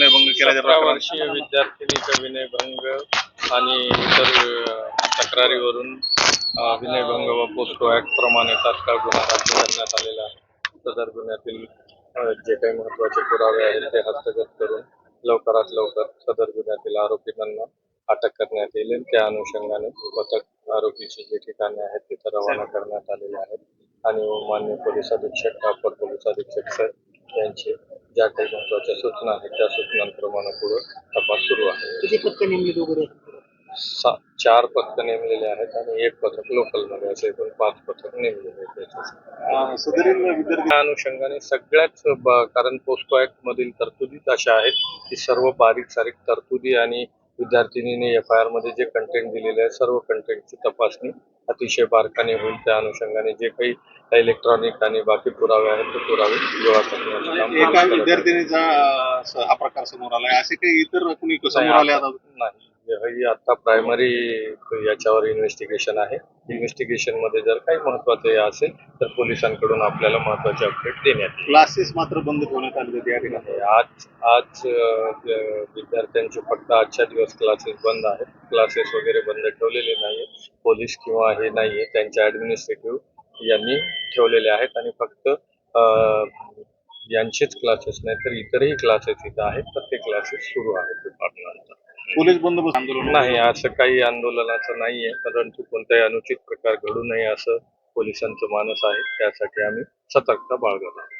विनयभंग केला त्या सतरा वर्षीय विद्यार्थिनीचा विनयभंग आणि इतर अ, तक्रारीवरून अ, विनयभंग व पोस्को ऍक्ट प्रमाणे तात्काळ गुन्हा दाखल करण्यात आलेला आहे. सदर गुन्ह्यातील अ, जे काही महत्त्वाचे पुरावे आहेत ते हस्तगत करून लवकरात लवकर सदर गुन्ह्यातील आरोपींना अटक करण्यात येईल. आणि त्या अनुषंगाने पथक आरोपीची जे ठिकाणे आहेत तिथं रवाना करण्यात आलेले आहेत. आणि मान्य पोलीस अधीक्षक अपर पोलीस अधीक्षक सर यांचे ज्या काही महत्त्वाच्या सूचना आहेत त्या सूचनांप्रमाणे पुढे तपास सुरू आहे किती पथकं नेमली वगैरे सा चार पथक नेमलेले आहेत आणि एक पथक लोकलमध्ये असे एकूण पाच पथक नेमलेले आहेत त्याच्यासाठी. अं, सदरील विद्यार्थी त्या अनुषंगाने सगळ्याच ब- कारण पोस्को ऍक्ट मधील तरतुदीच अशा आहेत की सर्व बारीक सारीक तरतुदी आणि विद्यार्थिनीने एफ आय आरमध्ये जे कंटेंट दिलेले आहे सर्व कंटेंटची तपासणी अतिशय बारकाने होईल. त्या अनुषंगाने जे काही इलेक्ट्रॉनिक आणि बाकी पुरावे आहेत ते पुरावे गोळा करण्याचं काम एका करत आहे. विद्यार्थिनीचा अं, हा प्रकार समोर आलाय. असे काही इतर कुणी समोर आले आता? नाही. आता प्रायमरी याच्यावर इन्व्हेस्टिगेशन आहे. इन्व्हेस्टिगेशनमध्ये जर काही महत्वाचं हे असेल तर पोलिसांकडून आपल्याला महत्त्वाचे अपडेट देण्यात येईल. क्लासेस मात्र बंद ठेवण्यात आले होते या ठिकाणी. आज आज विद्यार्थ्यांचे फक्त आजच्या दिवस क्लासेस बंद आहेत. क्लासेस वगैरे बंद ठेवलेले नाहीये. पोलीस किंवा हे नाहीये. त्यांच्या ऍडमिनिस्ट्रेटिव्ह यांनी ठेवलेले आहेत आणि फक्त यांचेच क्लासेस नाही तर इतरही क्लासेस इथं आहेत. तर ते क्लासेस सुरू आहेत डिपार्टमेंटला पोलीस बंदोबस्त आंदोलन नाही असं काही आंदोलनाचं नाहीये. परंतु कोणताही अनुचित प्रकार घडू नये असं पोलिसांचं मानस आहे. त्यासाठी आम्ही सतर्कता बाळगत आहोत